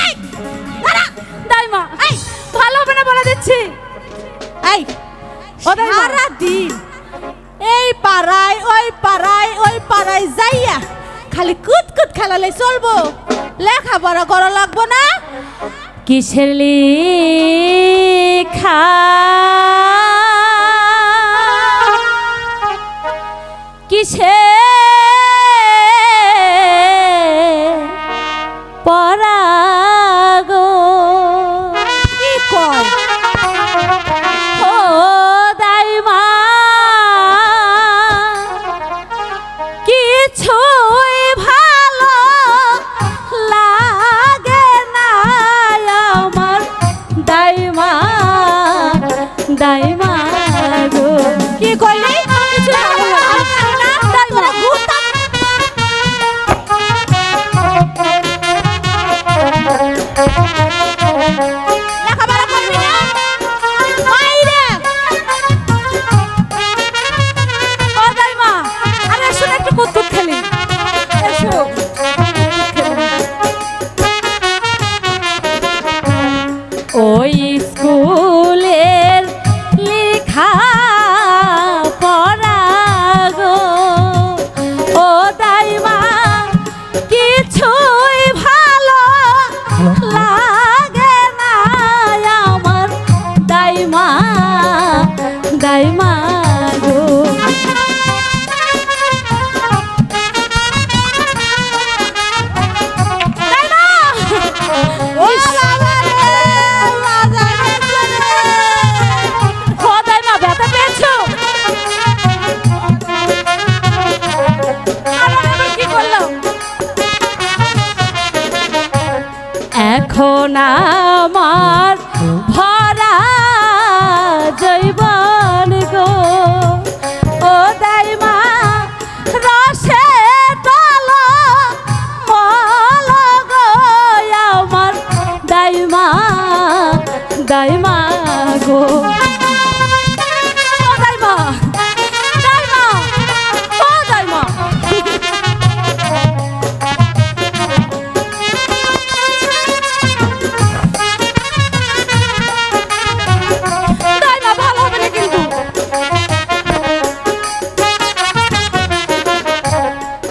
এই, দাঁড়া। দাইমা এই ভালো হবে না বলে দিচ্ছি। এই ও সারা দিন এই পাড়ায় ওই পাড়ায় ওই পাড়ায় যাইয়া খালি কুত কুত খেলালে চলবো। লেখাপড়া করা লাগবো না। কিসের লিখা? কিসে কিছুই ভালো লাগে না আমার দাইমা দাইমা কি কইলি কিছু ভালো দাইমা গো। দাইমা ও বাবা রে মাজা গেছে রে খোদাই মা, ব্যথা পেয়েছ? আরে এবার কি করলাম এখন আমার গো। না কিন্তু।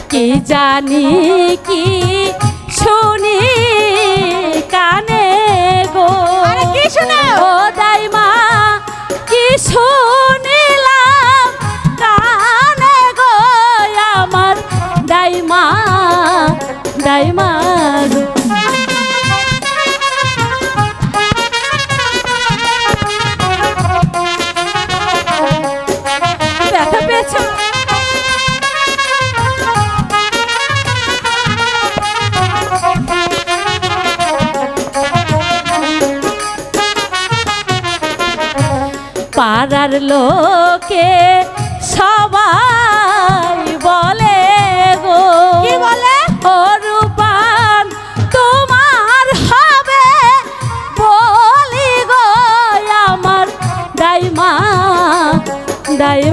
কি জানি কি পাড়ার লোকে সবাই বলে daim.